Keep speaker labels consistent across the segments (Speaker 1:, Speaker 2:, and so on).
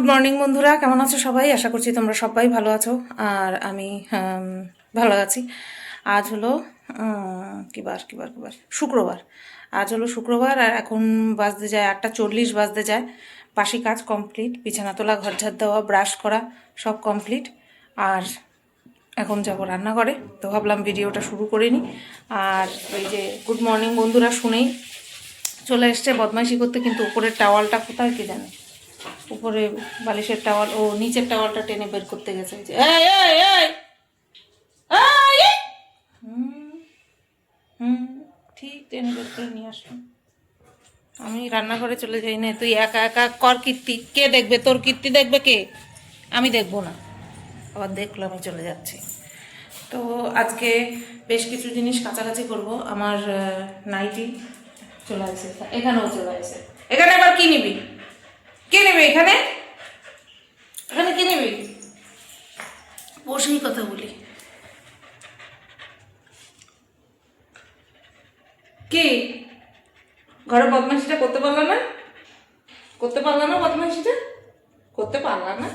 Speaker 1: Good morning বন্ধুরা। কেমন আছো সবাই? আশা করছি তোমরা সবাই ভালো আছো। আর আমি ভালো আছি। আজ হলো কি বার কি বার কি বার? শুক্রবার। আজ হলো শুক্রবার, আর এখন বাজতে যায় আটটা চল্লিশ, বাজতে যায়। পাশি কাজ কমপ্লিট বিছানা তোলা, ঘর ঝাড় দেওয়া ব্রাশ করা, সব কমপ্লিট আর এখন যাব রান্নাঘরে, তো ভাবলাম ভিডিওটা শুরু করে নিই। আর ওই যে গুড মর্নিং বন্ধুরা শুনেই চলে এসছে। বদমাইশি করতে, কিন্তু উপরের টাওয়ালটা কোথায় কে জানে? উপরে বালিশের টাওয়াল ও নিচের টাওয়ালটা টেনে বের করতে গেছে। হুম, ঠিক টেনে বের করে নিয়ে আসলাম। আমি রান্নাঘরে চলে যাই না তুই একা একা কর কীর্তি। কে দেখবে? তোর কীর্তি দেখবে কে? আমি দেখব না। আবার দেখল আমি চলে যাচ্ছি। তো আজকে বেশ কিছু জিনিস কাছাকাছি করব। আমার নাইটি চলে আসে এখানেও চলে আসে। এখানে আবার কি নিবি? কে নেবে এখানে? এখানে কে নেবে? বসেই কথা বলি। কি? ঘরে বদমাইশিটা করতে পারলাম না? করতে পারলাম না বদমাইশিটা? করতে পারলাম না?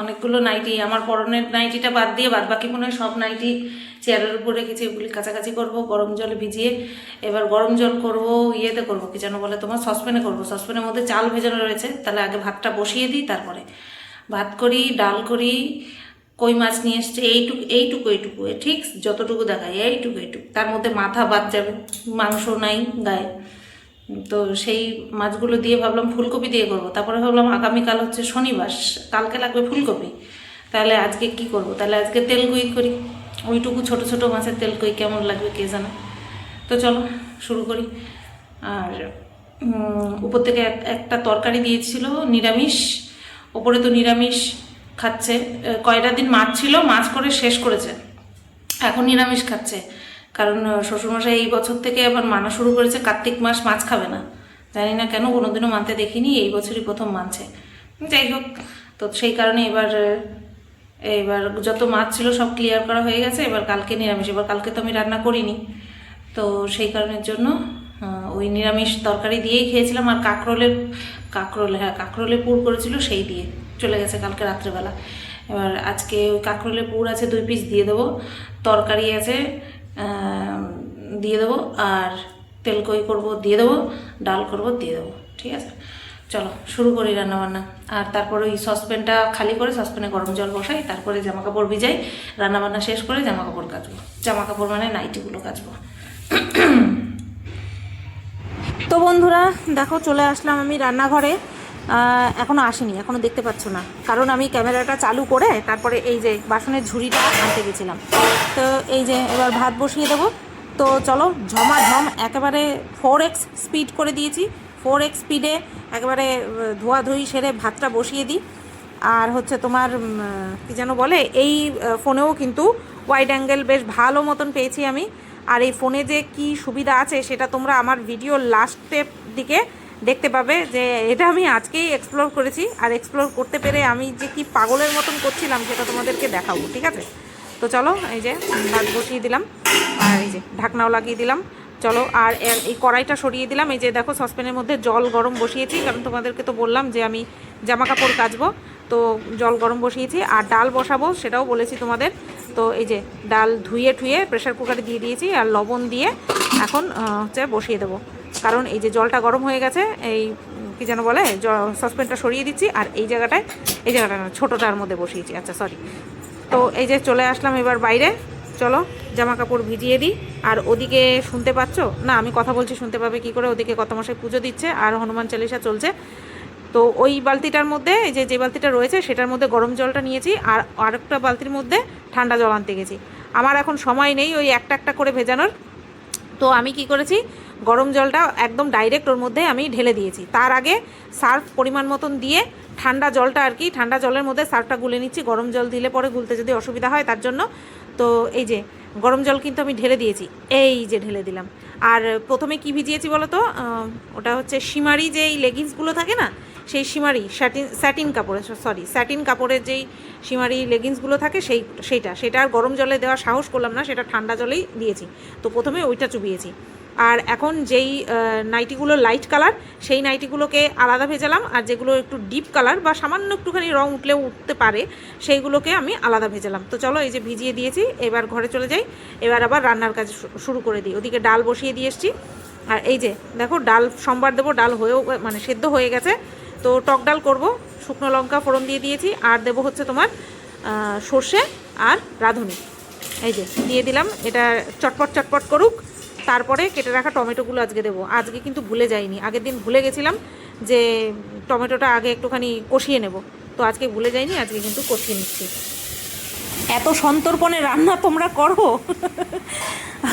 Speaker 1: অনেকগুলো নাইটি, আমার পরনের নাইটিটা বাদ দিয়ে বাদ বাকি মনে সব নাইটি চেয়ারের উপর রেখেছি ওগুলি কাছাকাছি করব, গরম জলে ভিজিয়ে এবার গরম জল করব, ইয়েতে করব, কি যেন বলে তোমার, সসপ্যানে করব। সসপ্যানের মধ্যে চাল ভেজানো রয়েছে, তাহলে আগে ভাতটা বসিয়ে দিই, তারপরে ভাত করি, ডাল করি, কই মাছ নিয়ে এসছে, এইটুকু এইটুকু এইটুকু ঠিক যতটুকু দেখায়, এইটুকু এইটুকু। তার মধ্যে মাথা বাদ যাবে, মাংস নাই গায়ে। তো সেই মাছগুলো দিয়ে ভাবলাম ফুলকপি দিয়ে করব। তারপরে ভাবলাম আগামীকাল হচ্ছে শনিবার, কালকে লাগবে ফুলকপি। তাহলে আজকে কি করব? তাহলে আজকে তেলকুই করি। ওইটুকু ছোট ছোট মাছের তেলকুই কেমন লাগবে কে জানে। তো চলো, শুরু করি। আর উপর থেকে এক- একটা তরকারি দিয়েছিল নিরামিষ। ওপরে তো নিরামিষ খাচ্ছে। কয়টা দিন মাছ ছিল, মাছ করে শেষ করেছে। এখন নিরামিষ খাচ্ছে। কারণ শ্বশুরমশাই এই বছর থেকে আবার মানা শুরু করেছে, কার্তিক মাস মাছ খাবে না। জানি না কেন, কোনোদিনও মানতে দেখিনি, এই বছরই প্রথম মানছে। যাই হোক, তো সেই কারণে এবার এবার যত মাছ ছিল সব ক্লিয়ার করা হয়ে গেছে, এবার কালকে নিরামিষ। এবার কালকে তো আমি রান্না করিনি। তো সেই কারণের জন্য ওই নিরামিষ তরকারি দিয়েই খেয়েছিলাম, আর কাঁকরোলের, কাঁকরোল হ্যাঁ কাঁকরোলে পুর করেছিল সেই দিয়ে চলে গেছে কালকে রাত্রেবেলা। এবার আজকে ওই কাঁকরোলের পুর আছে, দুই পিস দিয়ে দেবো। তরকারি আছে দিয়ে দেবো আর তেল কই করব দিয়ে দেবো, ডাল করব দিয়ে দেবো, ঠিক আছে? চলো, শুরু করি রান্নাবান্না। আর তারপরে ওই সসপ্যানটা খালি করে সসপ্যানে গরম জল বসাই, তারপরে জামা কাপড় ভিজাই, রান্নাবান্না শেষ করে জামা কাপড় কাচবো। জামা কাপড় মানে নাইটিগুলো কাচবো। তো বন্ধুরা, দেখো চলে আসলাম আমি রান্নাঘরে। আহ, এখনও আসেনি এখনও দেখতে পাচ্ছ না। কারণ আমি ক্যামেরাটা চালু করে তারপরে এই যে বাসনের ঝুড়িটা আনতে গেছিলাম। তো এই যে এবার ভাত বসিয়ে দেবো। তো চলো ঝমাঝম একেবারে ফোর এক্স স্পিড করে দিয়েছি। ফোর এক্স স্পিডে একেবারে ধোয়াধুয়ি সেরে ভাতটা বসিয়ে দিই। আর হচ্ছে তোমার কি যেন বলে এই ফোনেও কিন্তু ওয়াইড অ্যাঙ্গেল বেশ ভালো মতন পেয়েছি আমি। আর এই ফোনে যে কি সুবিধা আছে সেটা তোমরা আমার ভিডিওর লাস্টের দিকে দেখতে পাবে যে এটা আমি আজকেই এক্সপ্লোর করেছি। আর এক্সপ্লোর করতে পেরে আমি যে কি পাগলের মতন করছিলাম সেটা তোমাদেরকে দেখাবো, ঠিক আছে? তো চলো, এই যে ভাত বসিয়ে দিলাম, আর এই যে ঢাকনাও লাগিয়ে দিলাম। চলো, আর এই কড়াইটা সরিয়ে দিলাম। এই যে দেখো সসপ্যানের মধ্যে জল গরম বসিয়েছি, কারণ তোমাদেরকে তো বললাম যে আমি জামা কাপড় কাচবো। তো জল গরম বসিয়েছি, আর ডাল বসাবো সেটাও বলেছি তোমাদের। তো এই যে ডাল ধুয়ে ঠুয়ে প্রেশার কুকারে দিয়ে দিয়েছি, আর লবণ দিয়ে এখন হচ্ছে বসিয়ে দেবো। কারণ এই যে জলটা গরম হয়ে গেছে, এই, কি যেন বলে সসপেনটা সরিয়ে দিচ্ছি, আর এই জায়গাটায়, এই জায়গাটা না, ছোটোটার মধ্যে বসিয়েছি আচ্ছা সরি তো এই যে চলে আসলাম এবার বাইরে, চলো জামা কাপড় ভিজিয়ে দিই। আর ওদিকে শুনতে পাচ্ছ? না, আমি কথা বলছি, শুনতে পাবে কি করে, ওদিকে কত মশাই পুজো দিচ্ছে, আর হনুমান চালিশা চলছে। তো ওই বালতিটার মধ্যে, এই যে যে বালতিটা রয়েছে, সেটার মধ্যে গরম জলটা নিয়েছি, আর আরেকটা বালতির মধ্যে ঠান্ডা জল আনতে গেছি। আমার এখন সময় নেই ওই একটা একটা করে ভেজানোর। তো আমি কি করেছি গরম জলটা একদম ডাইরেক্ট ওর মধ্যে আমি ঢেলে দিয়েছি। তার আগে সার্ফ পরিমাণ মতন দিয়ে ঠান্ডা জলটা আর কি, ঠান্ডা জলের মধ্যে সার্ফটা গুলে নিচ্ছি। গরম জল দিলে পরে গুলতে যদি অসুবিধা হয় তার জন্য। তো এই যে, গরম জল কিন্তু আমি ঢেলে দিয়েছি। এই যে ঢেলে দিলাম। আর প্রথমে কি ভিজিয়েছি বলো তো ওটা হচ্ছে সিমারি যেই লেগিংসগুলো থাকে না, সেই সিমারি স্যাটিন স্যাটিন কাপড়ের সরি স্যাটিন কাপড়ের যেই সিমারি লেগিংসগুলো থাকে সেই, সেইটা। সেটা আর গরম জলে দেওয়ার সাহস করলাম না, সেটা ঠান্ডা জলেই দিয়েছি। তো প্রথমে ওইটা চুবিয়েছি। আর এখন যেই নাইটিগুলো লাইট কালার সেই নাইটিগুলোকে আলাদা ভেজালাম, আর যেগুলো একটু ডিপ কালার বা সামান্য একটুখানি রং উঠলেও উঠতে পারে, সেইগুলোকে আমি আলাদা ভেজালাম। তো চলো এই যে ভিজিয়ে দিয়েছি, এবার ঘরে চলে যাই, এবার আবার রান্নার কাজ শুরু করে দিই। ওদিকে ডাল বসিয়ে দিয়ে এসছি। আর এই যে, দেখো ডাল, সোমবার দেবো, ডাল হয়েও মানে সেদ্ধ হয়ে গেছে। তো টক ডাল করব, শুকনো লঙ্কা ফোড়ন দিয়ে দিয়েছি, আর দেবো হচ্ছে তোমার সর্ষে আর রাঁধুনি। এই যে, দিয়ে দিলাম, এটা চটপট চটপট করুক। তারপরে কেটে রাখা টমেটোগুলো আজকে দেবো। আজকে কিন্তু ভুলে যাইনি। আগের দিন ভুলে গেছিলাম যে টমেটোটা আগে একটুখানি কষিয়ে নেব। তো আজকে ভুলে যাইনি, আজকে কিন্তু কষিয়ে নিচ্ছি। এত সন্তর্পণে রান্না তোমরা করো।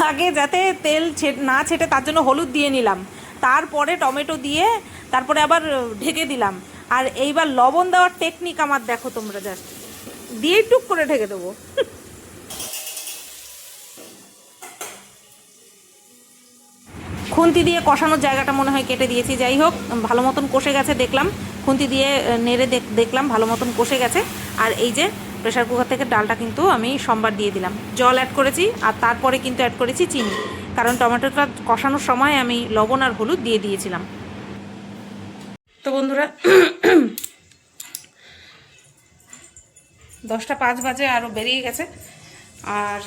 Speaker 1: আগে যাতে তেল না ছেটে তার জন্য হলুদ দিয়ে নিলাম। তারপরে টমেটো দিয়ে তারপরে আবার ঢেকে দিলাম। আর এইবার লবণ দেওয়ার টেকনিক আমার দেখো তোমরা জাস্ট দিয়ে টুক করে ঢেকে দেবো। খুন্তি দিয়ে কষানোর জায়গাটা মনে হয় কেটে দিয়েছি। যাই হোক, ভালো মতন কষে গেছে দেখলাম। খুন্তি দিয়ে নেড়ে দেখ- দেখলাম ভালো মতন কষে গেছে। আর এই যে প্রেশার কুকার থেকে ডালটা কিন্তু আমি সোমবার দিয়ে দিলাম। জল অ্যাড করেছি আর তারপরে কিন্তু অ্যাড করেছি চিনি। কারণ টমেটোটা কষানোর সময় আমি লবণ আর হলুদ দিয়ে দিয়েছিলাম। তো বন্ধুরা, দশটা পাঁচ বাজে আরও বেরিয়ে গেছে। আর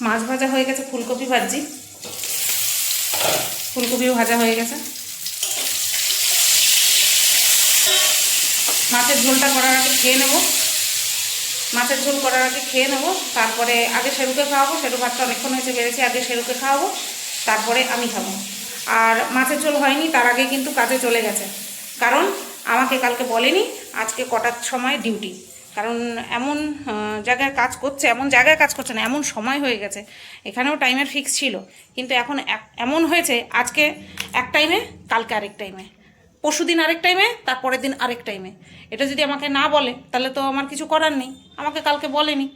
Speaker 1: মাছ ভাজা হয়ে গেছে ফুলকপি ভাজি। ফুলকপিও ভাজা হয়ে গেছে। মাছের ঝোলটা করার আগে খেয়ে নেব। মাছের ঝোল করার আগে খেয়ে নেব। তারপরে আগে সেরুকে খাওয়াবো। সেরু ভাতটা অনেকক্ষণ হয়েছে, বেড়েছি। আগে সেরুকে খাওয়াবো। তারপরে আমি খাব। আর মাছের ঝোল হয়নি, তার আগে কিন্তু কাজে চলে গেছে। কারণ আমাকে কালকে বলেনি, আজকে কটার সময় ডিউটি। কারণ এমন জায়গায় কাজ করছে, এমন জায়গায় কাজ করছে না, এমন সময় হয়ে গেছে। এখানেও টাইমের ফিক্স ছিল। কিন্তু এখন এমন হয়েছে, আজকে এক টাইমে কালকে আরেক টাইমে পরশু দিন আরেক টাইমে তারপরের দিন আরেক টাইমে এটা যদি আমাকে না বলে, তাহলে তো আমার কিছু করার নেই। আমাকে কালকে বলেনি।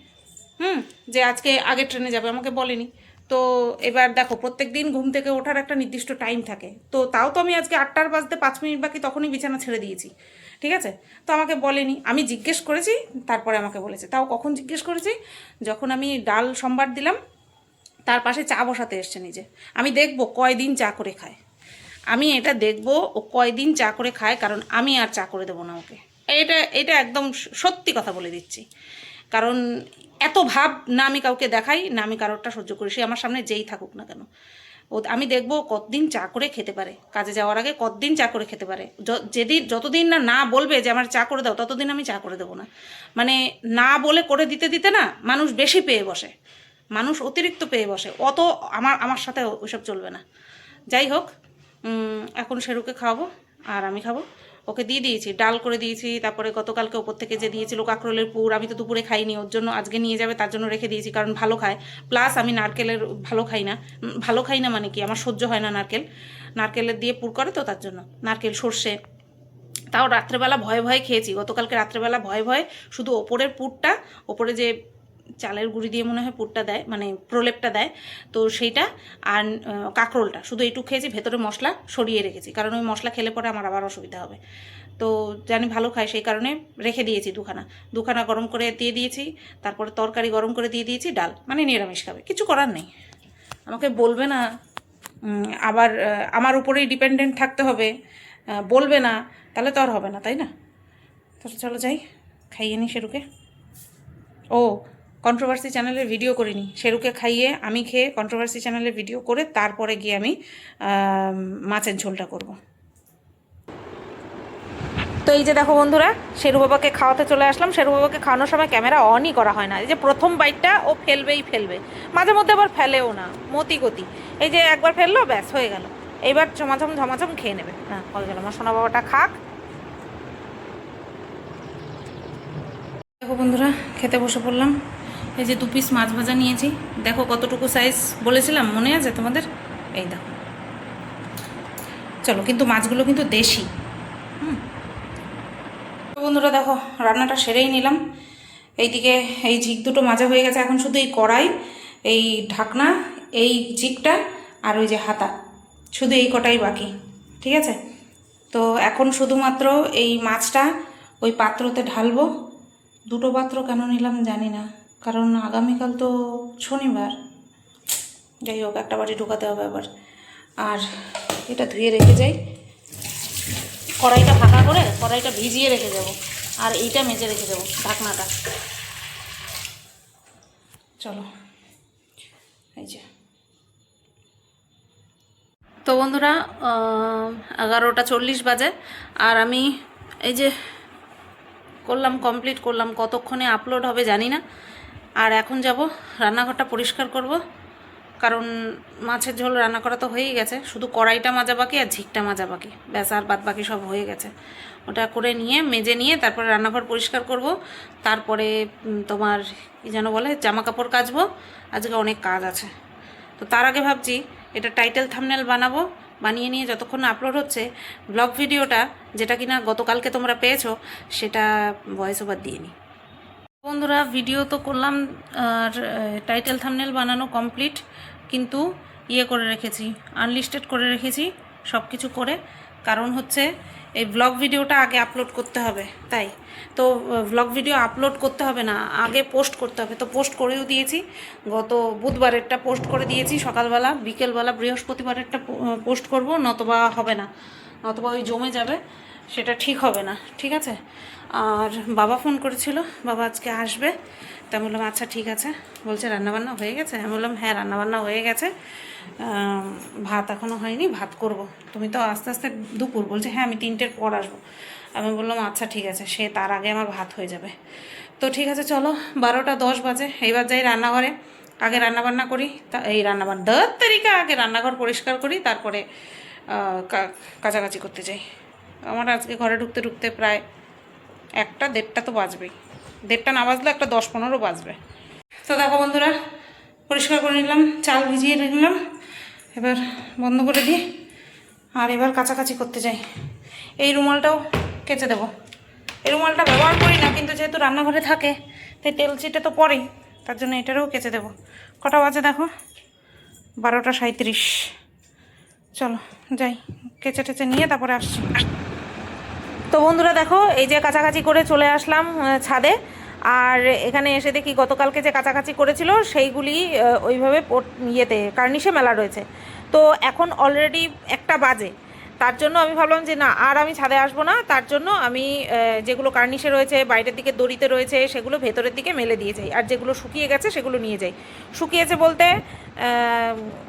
Speaker 1: হুম, যে আজকে আগের ট্রেনে যাবে, আমাকে বলেনি। তো এবার দেখো, প্রত্যেক দিন ঘুম থেকে ওঠার একটা নির্দিষ্ট টাইম থাকে। তো তাও তো আমি আজকে আটটার বাজতে পাঁচ মিনিট বাকি তখনই বিছানা ছেড়ে দিয়েছি। ঠিক আছে? তো আমাকে বলেনি। আমি জিজ্ঞেস করেছি, তারপরে আমাকে বলেছে। তাও কখন জিজ্ঞেস করেছি? যখন আমি ডাল সম্বার দিলাম, তার পাশে চা বসাতে এসছে নিজে। আমি দেখব কয়দিন চা করে খায়। আমি এটা দেখব, ও কয়দিন চা করে খায়, কারণ আমি আর চা করে দেবো না ওকে। এটা এটা একদম সত্যি কথা বলে দিচ্ছি। কারণ এত ভাব না আমি কাউকে দেখাই, না আমি কারোরটা সহ্য করি। সে আমার সামনে যেই থাকুক না কেন। ও আমি দেখব কতদিন চা করে খেতে পারে। কাজে যাওয়ার আগে কতদিন চা করে খেতে পারে। যেদিন, যতদিন না না বলবে যে আমার চা করে দাও, ততদিন আমি চা করে দেবো না। মানে না বলে করে দিতে দিতে না মানুষ বেশি পেয়ে বসে। মানুষ অতিরিক্ত পেয়ে বসে। অত আমার আমার সাথে ওইসব চলবে না। যাই হোক এখন সেরুকে খাওয়াবো, আর আমি খাব। ওকে দিয়ে দিয়েছি, ডাল করে দিয়েছি, তারপরে গতকালকে ওপর থেকে যে দিয়েছিল কাঁকরোলের পুর, আমি তো দুপুরে খাইনি, ওর জন্য আজকে নিয়ে যাবে, তার জন্য রেখে দিয়েছি, কারণ ভালো খায়। প্লাস আমি নারকেলের ভালো খাই না ভালো খাই না মানে কি, আমার সহ্য হয় না নারকেল। নারকেলের দিয়ে পুর করে তো তার জন্য, নারকেল, সর্ষে। তাও রাত্রেবেলা ভয়ে ভয়ে খেয়েছি, গতকালকে রাত্রেবেলা ভয়ে ভয়ে শুধু ওপরের পুরটা, ওপরে যে চালের গুঁড়ি দিয়ে মনে হয় পুরটা দেয় মানে প্রলেপটা দেয়। তো সেইটা আর কাঁকরোলটা, শুধু এইটুকু খেয়েছি, ভেতরে মশলা সরিয়ে রেখেছি, কারণ ওই মশলা খেলে পরে আমার আবার অসুবিধা হবে। তো জানি ভালো খাই সেই কারণে রেখে দিয়েছি দুখানা। দুখানা গরম করে দিয়ে দিয়েছি, তারপরে তরকারি গরম করে দিয়ে দিয়েছি, ডাল মানে নিরামিষ খাবে, কিছু করার নেই। আমাকে বলবে না আবার আমার উপরেই ডিপেন্ডেন্ট থাকতে হবে বলবে না, তাহলে তো আর হবে না, তাই না? তো চলো যাই, খাইয়ে নি সেরুকে। ও কন্ট্রোভার্সি চ্যানেলের ভিডিও করিনি। শেরুকে খাইয়ে আমি খেয়ে কন্ট্রোভার্সি চ্যানেলের ভিডিও করে তারপরে গিয়ে আমি মাছের ঝোলটা করব। তো এই যে দেখো বন্ধুরা, শেরু বাবাকে খাওয়াতে চলে আসলাম। শেরু বাবাকে খাওয়ানোর সময় ক্যামেরা অনই করা হয় না। এই যে প্রথম বাইটটা ও ফেলবেই ফেলবে। মাঝে মধ্যে আবার ফেলেও না মতি গতি এই যে একবার ফেলল, ব্যাস, হয়ে গেল। এইবার ঝমাঝম ঝমাঝম খেয়ে নেবে। হ্যাঁ হয়ে গেল। আমার সোনা বাবাটা খাক। দেখো বন্ধুরা, খেতে বসে পড়লাম। এই যে দু পিস মাছ ভাজা নিয়েছি। দেখো কতটুকু সাইজ বলেছিলাম, মনে আছে তোমাদের? এই দেখো। চলো, কিন্তু মাছগুলো কিন্তু দেশি। হুম। বন্ধুরা দেখো, রান্নাটা সেরেই নিলাম। এইদিকে এই ঝিক দুটো মাজা হয়ে গেছে। এখন শুধু এই কড়াই, এই ঢাকনা, এই ঝিকটা আর ওই যে হাতা। শুধু এই কটাই বাকি, ঠিক আছে? তো এখন শুধুমাত্র এই মাছটা ওই পাত্রতে ঢালবো। দুটো পাত্র কেন নিলাম জানি না। কারণ আগামীকাল তো শনিবার। যাই হোক, একটা বাটি ঢোকাতে হবে আবার। আর এটা ধুয়ে রেখে যাই। কড়াইটা ফাঁকা করে কড়াইটা ভিজিয়ে রেখে যাব আর এইটা মেজে রেখে দেবো, ঢাকনাটা। চলো, এই যে। তো বন্ধুরা এগারোটা চল্লিশ বাজে। আর আমি এই যে করলাম কমপ্লিট করলাম। কতক্ষণে আপলোড হবে জানি না। আর এখন যাব, রান্নাঘরটা পরিষ্কার করব। কারণ মাছের ঝোল রান্না করা তো হয়েই গেছে। শুধু কড়াইটা মাজা বাকি আর ঝিকটা মাজা বাকি। ব্যাস, আর বাদ বাকি সব হয়ে গেছে। ওটা করে নিয়ে, মেজে নিয়ে তারপরে রান্নাঘর পরিষ্কার করব। তারপরে তোমার কী যেন বলে জামা কাপড় কাচবো। আজকে অনেক কাজ আছে। তো তার আগে ভাবছি, এটা টাইটেল থামনেল বানাবো, বানিয়ে নিয়ে যতক্ষণ আপলোড হচ্ছে, ব্লগ ভিডিওটা, যেটা কিনা গতকালকে তোমরা পেয়েছ, সেটা ভয়েস ওভার দিয়ে নিই। বন্ধুরা ভিডিও তো করলাম, আর টাইটেল থামনেল বানানো কমপ্লিট কিন্তু ইয়ে করে রেখেছি আনলিস্টেড করে রেখেছি সব কিছু করে। কারণ হচ্ছে, এই ব্লগ ভিডিওটা আগে আপলোড করতে হবে, তাই। তো ব্লগ ভিডিও আপলোড করতে হবে না, আগে পোস্ট করতে হবে। তো পোস্ট করেও দিয়েছি, গত বুধবারেরটা পোস্ট করে দিয়েছি, সকালবেলা, বিকেলবেলা, বৃহস্পতিবারেরটা পোস্ট করব, নতবা হবে না, নতবা ওই জমে যাবে, সেটা ঠিক হবে না, ঠিক আছে? আর বাবা ফোন করেছিল বাবা আজকে আসবে। তা বললাম আচ্ছা ঠিক আছে। বলছে রান্নাবান্না হয়ে গেছে? আমি বললাম হ্যাঁ রান্নাবান্না হয়ে গেছে। ভাত এখনও হয়নি ভাত করব। তুমি তো আস্তে আস্তে দুপুর। বলছে হ্যাঁ আমি তিনটের পর আসব। আমি বললাম আচ্ছা ঠিক আছে সে তার আগে আমার ভাত হয়ে যাবে। তো ঠিক আছে চলো বারোটা দশ বাজে। এইবার যাই রান্নাঘরে। আগে রান্নাবান্না করি তা এই রান্নাবান্না দর তারিখে আগে রান্নাঘর পরিষ্কার করি তারপরে আহ, কা- কাচাকাচি করতে যাই। আমার আজকে ঘরে ঢুকতে ঢুকতে প্রায় একটা দেড়টা তো বাজবেই। দেড়টা না বাজলে একটা দশ পনেরো বাজবে। তো দেখো বন্ধুরা, পরিষ্কার করে নিলাম, চাল ভিজিয়ে নিলাম, এবার বন্ধ করে দিই, আর এবার কাছাকাছি করতে যাই। এই রুমালটাও কেচে দেবো। এই রুমালটা ব্যবহার করি না, কিন্তু যেহেতু রান্নাঘরে থাকে, তাই তেল চিটে তো পরেই তার জন্য এটারও কেচে দেবো। কটা বাজে দেখো? বারোটা সাঁত্রিশ চলো, যাই, কেচে টেচে নিয়ে তারপরে আসছি। তো বন্ধুরা দেখো, এই যে কাছাকাছি করে চলে আসলাম ছাদে। আর এখানে এসে দেখি গতকালকে যে কাছাকাছি করেছিল, সেইগুলি ওইভাবে ইয়েতে, কার্নিশে মেলা রয়েছে। তো এখন অলরেডি একটা বাজে। তার জন্য আমি ভাবলাম যে না, আর আমি ছাদে আসব না। তার জন্য আমি যেগুলো কার্নিশে রয়েছে, বাইরের দিকে দড়িতে রয়েছে, সেগুলো ভেতরের দিকে মেলে দিয়ে যাই। আর যেগুলো শুকিয়ে গেছে, সেগুলো নিয়ে যাই। শুকিয়েছে বলতে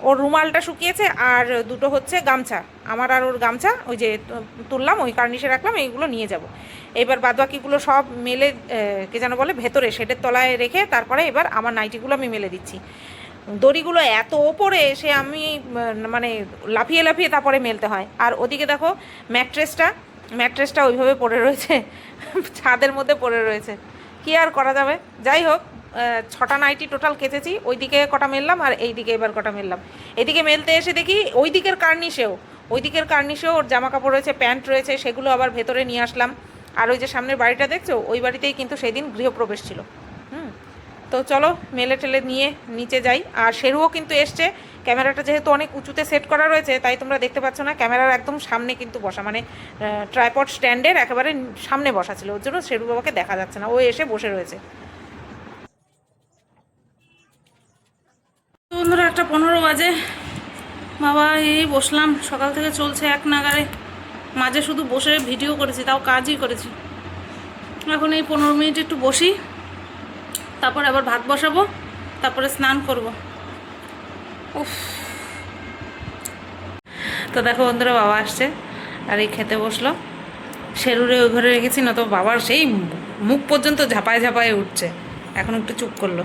Speaker 1: ওর রুমালটা শুকিয়েছে, আর দুটো হচ্ছে গামছা। আমার আর ওর গামছা, ওই যে তুললাম, ওই কার্নিশে রাখলাম, এইগুলো নিয়ে যাব। এবার বাদবাকিগুলো সব মেলে কে যেন বলে, ভেতরে, শেডের তলায় রেখে তারপরে এবার আমার নাইটিগুলো আমি মেলে দিচ্ছি। দড়িগুলো এত ওপরে সে আমি মানে লাফিয়ে লাফিয়ে তারপরে মেলতে হয়। আর ওদিকে দেখো, ম্যাট্রেসটা ম্যাট্রেসটা ওইভাবে পড়ে রয়েছে, ছাদের মধ্যে পড়ে রয়েছে। কি আর করা যাবে? যাই হোক ছটা নাইটি টোটাল কেচেছি, ওইদিকে কটা মেললাম আর এইদিকে এবার কটা মেললাম। এদিকে মেলতে এসে দেখি ওই দিকের কার্নিশেও ওই দিকের কার্নিশেও ওর জামা কাপড় রয়েছে, প্যান্ট রয়েছে, সেগুলো আবার ভেতরে নিয়ে আসলাম। আর ওই যে সামনের বাড়িটা দেখছ, ওই বাড়িতেই কিন্তু সেদিন গৃহপ্রবেশ ছিল। তো চলো, মেলে টেলে নিয়ে নিচে যাই। আর শেরুও কিন্তু এসছে। ক্যামেরাটা যেহেতু অনেক উঁচুতে সেট করা রয়েছে, তাই তোমরা দেখতে পাচ্ছ না, ক্যামেরার একদম সামনে কিন্তু বসা মানে ট্রাইপড স্ট্যান্ডের একেবারে সামনে বসা ছিল। ওর জন্য শেরু বাবাকে দেখা যাচ্ছে না, ও এসে বসে রয়েছে। বন্ধুরা, একটা পনেরো বাজে। বাবা, এই বসলাম। সকাল থেকে চলছে এক নাগারে। মাঝে শুধু বসে ভিডিও করেছি, তাও কাজই করেছি। এখন এই পনেরো মিনিট একটু বসি। তারপর আবার ভাত বসাবো তারপরে স্নান করব। উফ। তো দেখো বন্ধুরা বাবা আসছে আর এই খেতে বসল। শেরুরে ওই ঘরে রেখেছি না তো বাবার সেই মুখ পর্যন্ত ঝাপায় ঝাপায় উঠছে। এখন একটু চুপ করল।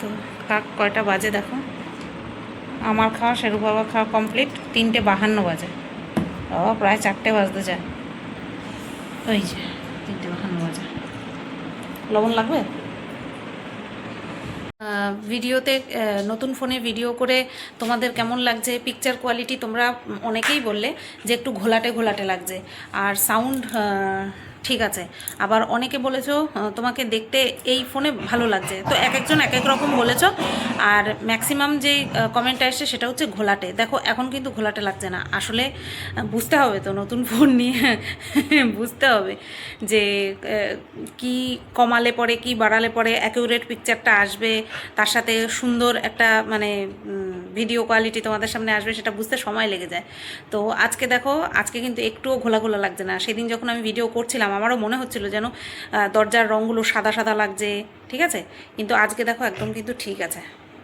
Speaker 1: তো কাক কয়টা বাজে দেখো। আমার খাওয়া শেরু বাবা খাওয়া কমপ্লিট তিনটে বাহান্ন বাজে। বাবা প্রায় চারটে বাজতে যায়। ওই যে তিনটে বাহান্ন বাজে। লবণ লাগবে? ভিডিওতে নতুন ফোনে ভিডিও করে তোমাদের কেমন লাগছে পিকচার কোয়ালিটি তোমরা অনেকেই বললে যে একটু ঘোলাটে ঘোলাটে লাগছে। আর সাউন্ড ঠিক আছে। আবার অনেকে বলেছ তোমাকে দেখতে এই ফোনে ভালো লাগছে। তো এক একজন এক এক রকম বলেছ। আর ম্যাক্সিমাম যেই কমেন্টটা এসছে সেটা হচ্ছে ঘোলাটে। দেখো, এখন কিন্তু ঘোলাটে লাগছে না। আসলে বুঝতে হবে তো নতুন ফোন নিয়ে। বুঝতে হবে যে কি কমালে পরে, কি বাড়ালে পরে অ্যাকিউরেট পিকচারটা আসবে। তার সাথে সুন্দর একটা মানে ভিডিও কোয়ালিটি তোমাদের সামনে আসবে, সেটা বুঝতে সময় লেগে যায়। তো আজকে দেখো, আজকে কিন্তু একটুও ঘোলা ঘোলা লাগছে না। সেদিন যখন আমি ভিডিও করছিলাম আমারও মনে হচ্ছিল যেন দরজার রঙগুলো সাদা সাদা লাগছে, ঠিক আছে? কিন্তু আজকে দেখো একদম কিন্তু ঠিক আছে,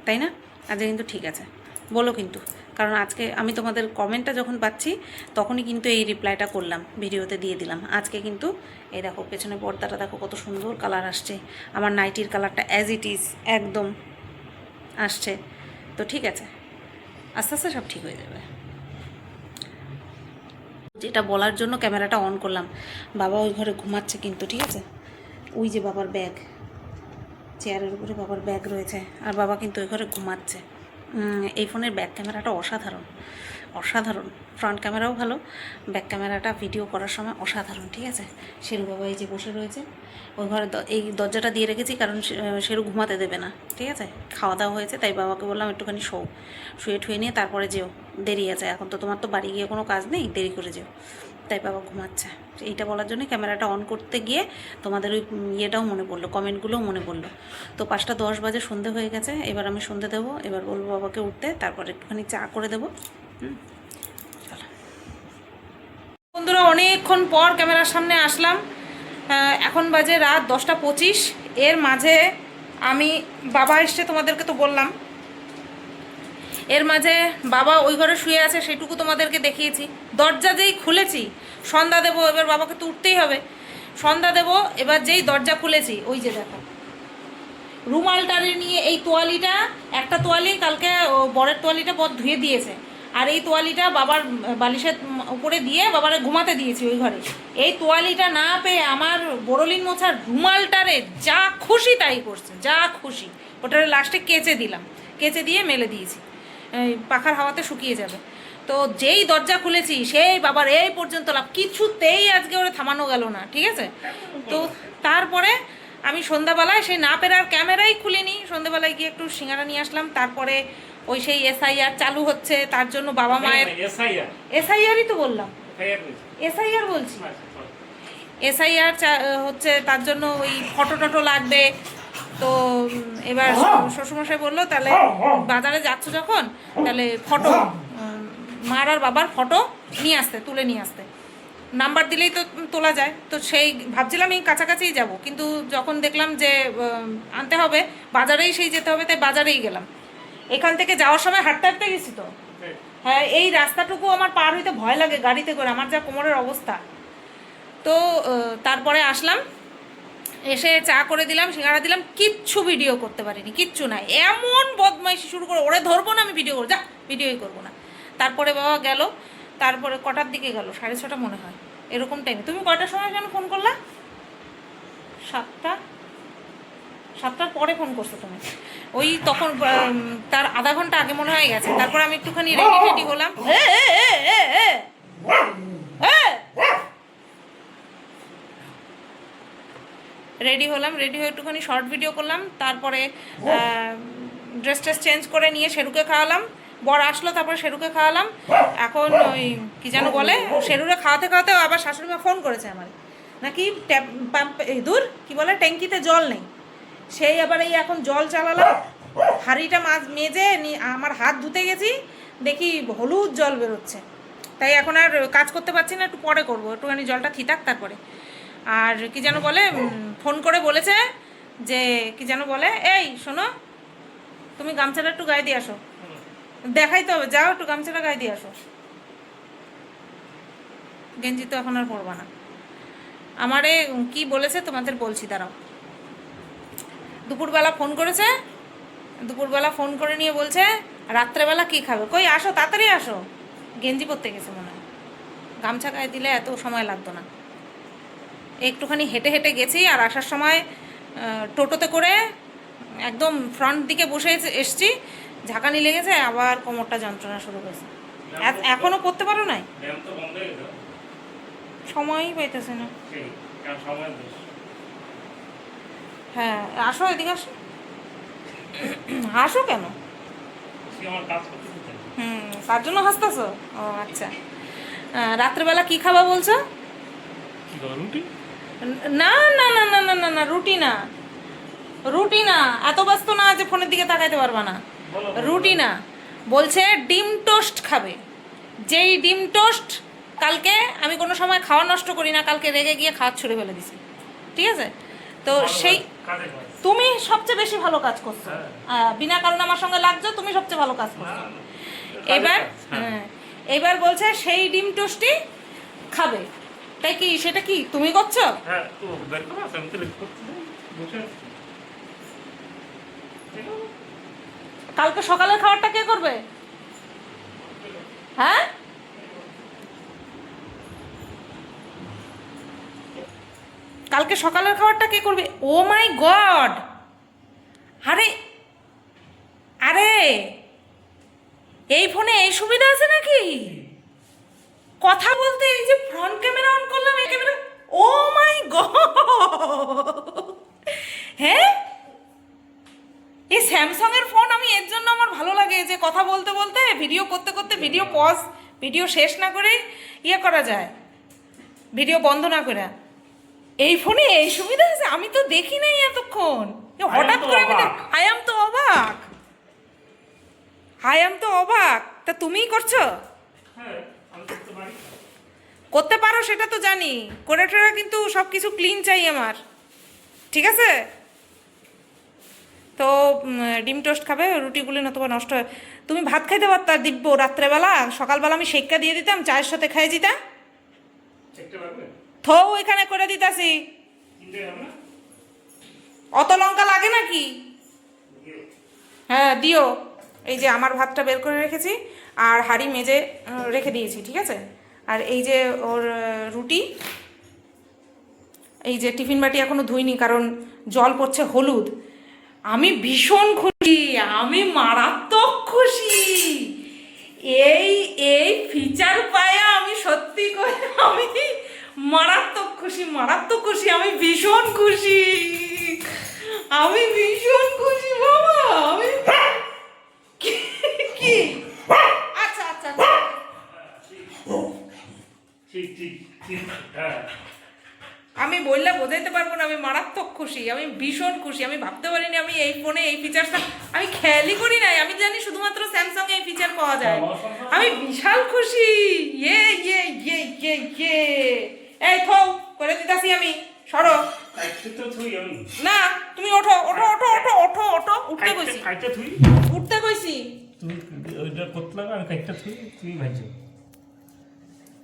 Speaker 1: তাই না? আজকে কিন্তু ঠিক আছে। বলো কিন্তু, কারণ আজকে আমি তোমাদের কমেন্টটা যখন পাচ্ছি, তখনই কিন্তু এই রিপ্লাইটা করলাম ভিডিওতে দিয়ে দিলাম। আজকে কিন্তু, এই দেখো, পেছনে পর্দাটা দেখো কত সুন্দর কালার আসছে। আমার নাইটির কালারটা অ্যাজ ইট ইজ একদম আসছে। তো ঠিক আছে, আস্তে আস্তে সব ঠিক হয়ে যাবে। যেটা বলার জন্য ক্যামেরাটা অন করলাম। বাবা ওই ঘরে ঘুমাচ্ছে কিন্তু, ঠিক আছে? ওই যে বাবার ব্যাগ, চেয়ারের উপরে বাবার ব্যাগ রয়েছে, আর বাবা কিন্তু ওই ঘরে ঘুমাচ্ছে। এই ফোনের ব্যাক ক্যামেরাটা অসাধারণ। অসাধারণ। ফ্রন্ট ক্যামেরাও ভালো ব্যাক ক্যামেরাটা ভিডিও করার সময় অসাধারণ, ঠিক আছে? শেরু বাবা এই যে বসে রয়েছে, ওই ঘরে এই দরজাটা দিয়ে রেখেছি কারণ শেরু ঘুমাতে দেবে না, ঠিক আছে? খাওয়া দাওয়া হয়েছে, তাই বাবাকে বললাম একটুখানি শো, শুয়ে ঠুয়ে নিয়ে তারপরে যেও, দেরি আছে, এখন তো তোমার তো বাড়ি গিয়ে কোনো কাজ নেই, দেরি করে যেও। তাই বাবা ঘুমাচ্ছে। এইটা বলার জন্য ক্যামেরাটা অন করতে গিয়ে তোমাদের ওই ইয়েটাও মনে পড়ল কমেন্টগুলোও মনে পড়ল। তো পাঁচটা দশ বাজে, সন্ধে হয়ে গেছে, এবার আমি সন্ধে দেবো, এবার বলব বাবাকে উঠতে, তারপরে একটুখানি চা করে দেবো। বন্ধুরা, অনেকক্ষণ পর ক্যামেরার সামনে আসলাম। এখন বাজে রাত দশটা পঁচিশ। এর মাঝে আমি বাবা এসছে তোমাদেরকে তো বললাম। এর মাঝে বাবা ওই ঘরে শুয়ে আছে, সেটুকু তোমাদেরকে দেখিয়েছি। দরজা যেই খুলেছি, সন্ধ্যা দেবো, এবার বাবাকে তো উঠতেই হবে। সন্ধ্যা দেবো, এবার যেই দরজা খুলেছি, ওই যে দেখো। রুমালটারে নিয়ে এই তোয়ালিটা, একটা তোয়ালি কালকে বরের তোয়ালিটা বর ধুয়ে দিয়েছে। আর এই তোয়ালিটা বাবার বালিশের উপরে দিয়ে বাবারে ঘুমাতে দিয়েছি ওই ঘরে। এই তোয়ালিটা না পেয়ে আমার বড়লিন মোছার রুমালটারে যা খুশি তাই করছে, যা খুশি। ওটারে লাস্টে কেচে দিলাম, কেচে দিয়ে মেলে দিয়েছি। পাখার হাওয়াতে শুকিয়ে যাবে। তো যেই দরজা খুলেছি, সেই বাবার এই পর্যন্ত লাভ কিছুতেই আজকে ওরে থামানো গেল না, ঠিক আছে? তো তারপরে আমি সন্ধ্যাবেলায় সেই না পেরার ক্যামেরাই খুলিনি। সন্ধ্যাবেলায় গিয়ে একটু সিঙ্গারা নিয়ে আসলাম। তারপরে ওই সেই এসআইআর চালু হচ্ছে তার জন্য বাবা মায়ের
Speaker 2: এসআইআর
Speaker 1: এসআইআরই তো বললাম। এসআইআর বলছি। এসআইআর হচ্ছে তার জন্য ওই ফটো টটো লাগবে। তো এবার শ্বশুরমশাই বলল তাহলে বাজারে যাচ্ছ যখন তাহলে ফটো মার আর বাবার ফটো নিয়ে আসতে তুলে নিয়ে আসতে। নাম্বার দিলেই তো তোলা যায়। তো সেই ভাবছিলাম এই কাছাকাছিই যাব কিন্তু যখন দেখলাম যে আনতে হবে বাজারেই সেই যেতে হবে তাই বাজারেই গেলাম। এখান থেকে যাওয়ার সময় হাঁটতে হাঁটতে গেছি তো। হ্যাঁ এই রাস্তাটুকু আমার পার হইতে ভয় লাগে গাড়িতে করে আমার যা কোমরের অবস্থা। তো তারপরে আসলাম এসে চা করে দিলাম সিঙ্গারা দিলাম কিচ্ছু ভিডিও করতে পারিনি কিচ্ছু না এমন বদমাইশি শুরু করে ওরে ধরবো না আমি ভিডিও করব যা ভিডিওই করব না। তারপরে বাবা গেল তারপরে কটার দিকে গেল? সাড়ে ছটা মনে হয় এরকম টাইমে তুমি কটার সময় কেন ফোন করলা? সাতটা? সাতটার পরে ফোন করছ তুমি। ওই তখন তার আধা ঘণ্টা আগে মনে হয়ে গেছে। তারপর আমি একটুখানি রেডি রেডি হলাম। রেডি হলাম রেডি হয়ে একটুখানি শর্ট ভিডিও করলাম। তারপরে ড্রেস ট্রেস চেঞ্জ করে নিয়ে শেরুকে খাওয়ালাম। বর আসলো, তারপরে শেরুকে খাওয়ালাম। এখন ওই, কি যেন বলে, শেরুরে খাওয়াতে খাওয়াতে আবার শাশুড়ি মা ফোন করেছে আমার নাকি ট্যাপ পাম্প দূর, কি বলে, ট্যাঙ্কিতে জল নেই। সেই আবার এই এখন জল চালালাম। হাঁড়িটা মাছ মেজে আমার হাত ধুতে গেছি, দেখি হলুদ জল বেরোচ্ছে। তাই এখন আর কাজ করতে পারছি না, একটু পরে করব। একটুখানি জলটা থিতাক তারপরে। আর কি যেন বলে ফোন করে বলেছে যে, কি যেন বলে, এই, শোনো, তুমি গামছাটা একটু গায়ে দিয়ে আসো। দেখাই তো হবে যাও একটু গামছাটা গায়ে দিয়ে আসো। গেঞ্জি তো এখন আর পরবা না। আমারে কি বলেছে তোমাদের বলছি, দাঁড়াও। দুপুরবেলা ফোন করেছে দুপুরবেলা ফোন করে নিয়ে বলছে রাত্রেবেলা কি খাবে? কই আসো তাড়াতাড়ি আসো। গেঞ্জি পরতে গেছে মনে হয়। গামছা গায়ে দিলে এত সময় লাগতো না। একটুখানি হেঁটে হেঁটে গেছি আর আসার সময় টোটোতে করে একদম ফ্রন্ট দিকে বসে এসে- এসছি। ঝাঁকানি লেগেছে আবার কোমরটা যন্ত্রণা শুরু হয়েছে এ- এখনও করতে পারো নাই? সময়ই পাইতেছে না
Speaker 2: সেই কারণ সময় বেশ
Speaker 1: হ্যাঁ আসো এদিকে আসো। হাসো কেন? হুম তার জন্য হাসতেছো? ও আচ্ছা। রাত্রেবেলা কি খাবা বলছো? না না না না না না না রুটি না। রুটি না এত ব্যস্ত না যে ফোনের দিকে তাকাইতে পারবা না। রুটি না। বলছে ডিম টোস্ট খাবে। যেই ডিম টোস্ট কালকে আমি কোনো সময় খাওয়া নষ্ট করি না কালকে রেগে গিয়ে খাওয়া ছুড়ে ফেলে দিছি। ঠিক আছে? তো সেই তুমি সবচেয়ে বেশি ভালো কাজ করছ।
Speaker 2: হ্যাঁ।
Speaker 1: বিনা কারণে আমার সঙ্গে লাগছো তুমি সবচেয়ে ভালো কাজ করছ।
Speaker 2: হ্যাঁ,
Speaker 1: এবার
Speaker 2: হ্যাঁ।
Speaker 1: এবার বলছে সেই ডিম টোস্টই খাবে। তাই কি সেটা কি তুমি করছ?
Speaker 2: হ্যাঁ?
Speaker 1: কালকে সকালের খাবারটা কে করবে? হ্যাঁ? কালকে সকালের খাবারটা কে করবে? Oh my God! আরে আরে, এই ফোনে এই সুবিধা আছে নাকি? কথা বলতে এই যে ফ্রন্ট ক্যামেরা অন করলাম, এই ক্যামেরা ও মাই গড! হ্যাঁ? এই স্যামসাং এর ফোন আমি এর জন্য আমার ভালো লাগে যে কথা বলতে বলতে ভিডিও করতে করতে ভিডিও পজ ভিডিও শেষ না করে ইয়ে করা যায়। ভিডিও বন্ধ না করে। এই ফোনে এই সুবিধা আছে আমি তো দেখি নাই এতক্ষণ। হঠাৎ করে আমি আই আম তো অবাক। আই আম তো অবাক। তা তুমিই করছ?
Speaker 2: হ্যাঁ আমি করতে পারি।
Speaker 1: করতে পারো সেটা তো জানি। করে টোরে কিন্তু সব কিছু ক্লিন চাই আমার। ঠিক আছে? তো ডিম টোস্ট খাবে রুটিগুলি নতুবা নষ্ট হয়। তুমি ভাত খাইতে পারতা দিব্য রাত্রেবেলা। সকালবেলা আমি শেক্কা দিয়ে দিতাম চায়ের সাথে খাই দিতাম। থৌ এখানে করে দিতাছি। অত লঙ্কা লাগে নাকি? হ্যাঁ দিও। এই যে আমার ভাতটা বের করে রেখেছি, আর হাঁড়ি মেজে রেখে দিয়েছি, ঠিক আছে? আর এই যে ওর রুটি, এই যে টিফিন বাটি এখনও ধুইনি, কারণ জল পড়ছে হলুদ। আমি ভীষণ খুশি, আমি মারাত্মক খুশি। এই এই ফিচার পায়া আমি সত্যি করে আমি মারাত্মক খুশি মারাত্মক খুশি আমি ভীষণ খুশি। আমি ভীষণ খুশি বাবা আমি কি- আচ্ছা আচ্ছা আচ্ছা।
Speaker 2: হ্যাঁ।
Speaker 1: আমি বললে বোঝাইতে পারব না আমি মারাত্মক খুশি আমি ভীষণ খুশি আমি ভাবতে পারিনি আমি এই ফোনে এই ফিচারটা আমি খেয়ালই করি নাই আমি জানি শুধুমাত্র স্যামসাং এই ফিচার পাওয়া যায়। আমি বিশাল খুশি ইয়ে ইয়ে ইয়ে ইয়ে ইয়ে। এই থৌ করে দিতাছি আমি। সরো।
Speaker 2: থুই আমি।
Speaker 1: না তুমি ওঠো ওঠো ওঠো ওঠো ওঠো ওঠো উঠতে কইছি।
Speaker 2: কাইটে থুই?
Speaker 1: উঠতে কইছি।
Speaker 2: তুমি ওইটা করতে লাগবে আমি কাইটটা থুই তুমি ভাইছো।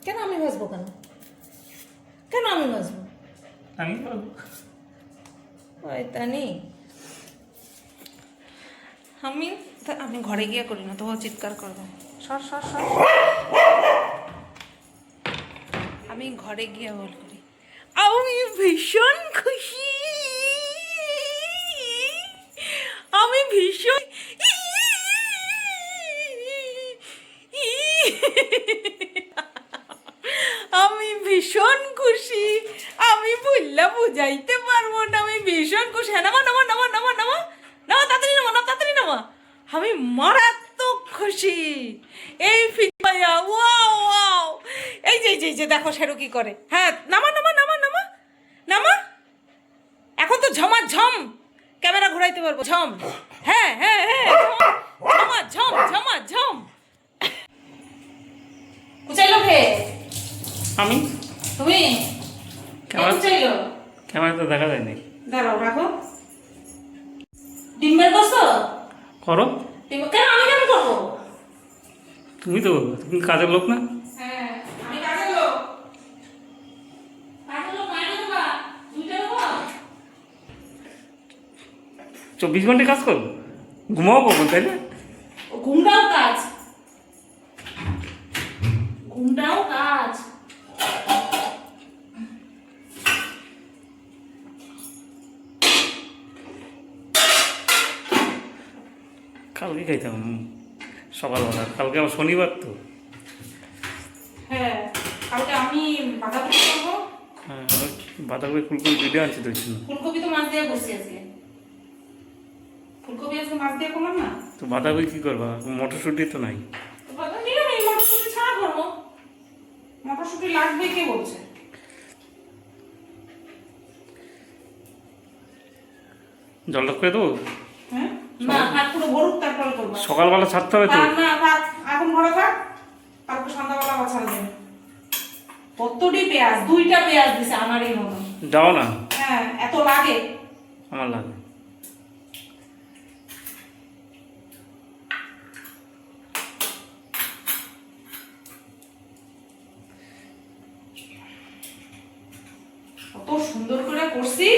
Speaker 1: কেন আমি ভাসবো কেন? কেন আমি ভাসবো
Speaker 2: আমি পারব
Speaker 1: ওই তানি আমি আমি ঘরে গিয়ে করি না তোমার চিৎকার করব সর সর সর। আমি ঘরে গিয়ে বল করি। আমি ভীষণ খুশি। আমি ভীষণ আমি ভীষণ খুশি। আমি বললা বুঝাইতে পারব না। আমি ভীষণ খুশি। হ্যাঁ নামা নামা নামা নামা নামা। নামা, তাড়াতাড়ি নামা তাড়াতাড়ি নামা। আমি মারাত্মক খুশি। এই ওয়াও ওয়াও এই যে যে দেখো সেরু কি করে। হ্যাঁ নামা নামা নামা নামা নামা। এখন তো ঝমা ঝম। ক্যামেরা ঘোরাইতে পারব ঝম। হ্যাঁ হ্যাঁ হ্যাঁ ঝমা ঝম ঝমা ঝম কুচাইলো ফে
Speaker 2: আমি?
Speaker 1: তুমি?
Speaker 2: ক্যামেরা তো দেখা যায়নি
Speaker 1: দাঁড়াও রাখো। ডিম বের
Speaker 2: করো।
Speaker 1: কেন আমি কেন করব?
Speaker 2: তুমি তো তুমি কাজের লোক না
Speaker 1: হ্যাঁ আমি কাজের লোক কাজের লোক মাইনে দেবা দুইটা দেবো
Speaker 2: চব্বিশ ঘণ্টা কাজ করো ঘুমাও কখন তাই না?
Speaker 1: ঘুমটাও কাজ। ঘুমটাও কাজ।
Speaker 2: কালকে খাইতাম সকালবেলা। কালকে আমার শনিবার তো।
Speaker 1: হ্যাঁ কালকে আমি বাঁধাকপি করব
Speaker 2: হ্যাঁ বাঁধাকপি ফুলকপি ভিডিও আনছি তো জন্য।
Speaker 1: ফুলকপি তো মাছ দিয়ে করছি আজকে আজকে মাছ দিয়ে করলাম না?
Speaker 2: তো বাঁধাকপি কী করবা? মটরশুঁটি তো নাই।
Speaker 1: তো বাবা নিলাম এই মটরশুঁটি ছাড়া করব মটরশুঁটি লাগবে কে বলছে?
Speaker 2: জলটা করে দেবো?
Speaker 1: হ্যাঁ?
Speaker 2: সকালবেলা ছাড়তে হবে তো?
Speaker 1: না ভাত। এখন ভরা থাক তারপর সন্ধ্যাবেলা আবার দেবে কতটি পেঁয়াজ? দুইটা পেঁয়াজ দিছে আমার মতো
Speaker 2: যাও না।
Speaker 1: হ্যাঁ এত লাগে।
Speaker 2: আমার লাগে
Speaker 1: কত সুন্দর করে করছি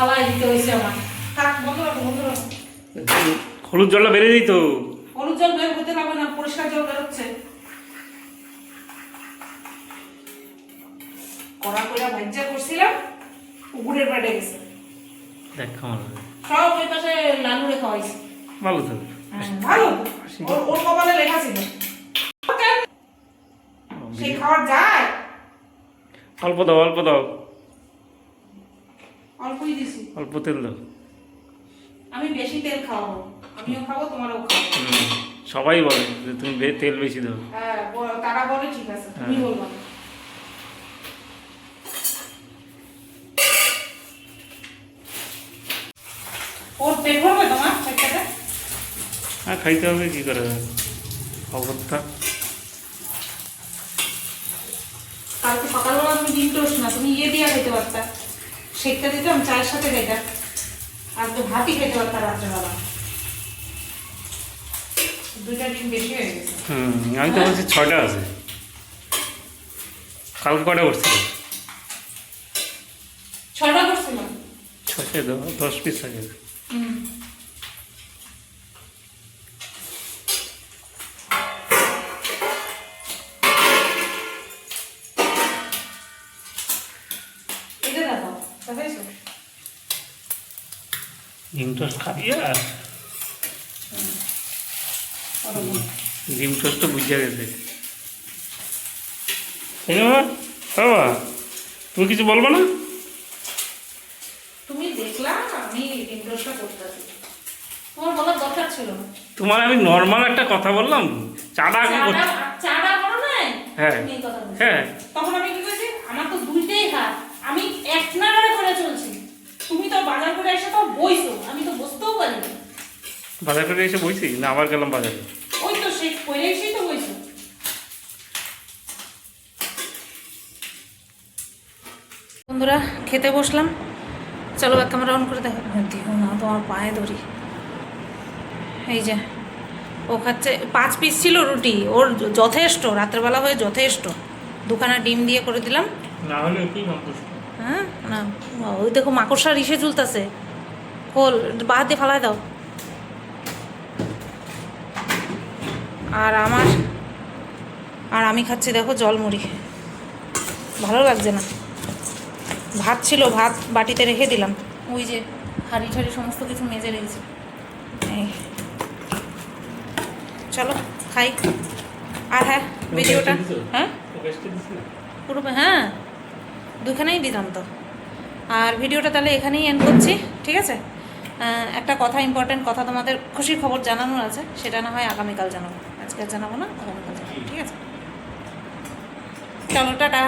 Speaker 1: ফালাই দিতে হয়েছে আমার। থাক বন্ধ রাখো বন্ধ রাখো
Speaker 2: হলুদ জলটা বেড়ে দিই তো।
Speaker 1: হলুদ জল বের হতে লাগবে না পরিষ্কার জল বেরোচ্ছে কড়া কইরা ভাজ্যা করছিলাম পুকুরের পেটে গেছে।
Speaker 2: দেখ
Speaker 1: সব ওই পাশে
Speaker 2: ভালো
Speaker 1: হ্যাঁ, ভালো। ওর কপালে লেখা ছিল। যায়।
Speaker 2: অল্প দাও অল্প দাও। অল্প তেল দাও
Speaker 1: আমি বেশি তেল খাওয়াবো। আমিও খাব তোমারও খাব।
Speaker 2: সবাই বলে যে তুমি তেল বেশি দাও।
Speaker 1: হ্যাঁ তারা বলে ঠিক আছে তুমি
Speaker 2: হ্যাঁ।
Speaker 1: ওর পেট ভরবে তোমার
Speaker 2: হ্যাঁ খাইতে হবে কি করে? অবস্থা
Speaker 1: কালকে সকালবেলা তুমি ডিম টোস্ট না তুমি ইয়ে দিয়ে খেতে পারতা। শেকটা দিতাম চায়ের সাথে খাইতা। আর তো ভাতই খেতে পারতাম রাত্রেবেলা। দুইটা ডিম বেশি হয়ে গেছে।
Speaker 2: হুম আমি তো বলছি ছটা আছে। কালকে কটা করছিল?
Speaker 1: ছটা করছিলাম।
Speaker 2: ছটা দশ পিস আছে
Speaker 1: হুম।
Speaker 2: ডিম টোস্ট খাবি আর ডিম টোস্ট তো বুঝে গেছে তাই না বাবা বাবা তুমি কিছু বলব না
Speaker 1: তুমি দেখলা আমি করতেছি তোমার বলার দরকার ছিল
Speaker 2: তোমার আমি নর্মাল একটা কথা বললাম চাটা করছি
Speaker 1: চাটা করো না
Speaker 2: হ্যাঁ। হ্যাঁ
Speaker 1: তখন আমি কি করেছি আমার তো দুইটাই হাত আমি এক করে চলছি তুমি তো বাজার করে এসে তো বইছো আমি তো বসতেও পারি না
Speaker 2: বাজার করে এসে বইছি না আবার গেলাম বাজারে?
Speaker 1: ওই তো সে করে এসেই তো বইছো। বন্ধুরা খেতে বসলাম। চলো এক ক্যামেরা অন করে দেখো। দিও না তোমার পায়ে ধরি এই যে ও খাচ্ছে পাঁচ পিস ছিল রুটি ওর যথেষ্ট রাত্রেবেলা হয়ে যথেষ্ট। দুখানা ডিম দিয়ে করে দিলাম।
Speaker 2: না হলে কি
Speaker 1: হ্যাঁ না ওই দেখো মাকড়সার ইসে ঝুলতেছে। খোল বাহার দিয়ে ফালাই দাও। আর আমার আর আমি খাচ্ছি দেখো জলমুড়ি। ভালো লাগছে না। ভাত ছিল ভাত বাটিতে রেখে দিলাম। ওই যে হাঁড়ি ঠাড়ি সমস্ত কিছু মেজে রেখেছি চলো খাই। আর হ্যাঁ ভিডিওটা হ্যাঁ? পুরো হ্যাঁ। দুখানেই দিলাম তো। আর ভিডিওটা তাহলে এখানেই এন্ড করছি ঠিক আছে? একটা কথা ইম্পর্টেন্ট কথা তোমাদের খুশির খবর জানানোর আছে, সেটা না হয় আগামীকাল জানাব। আজকে জানাব না, আগামীকাল জানাব, ঠিক আছে? চলো, টাটা।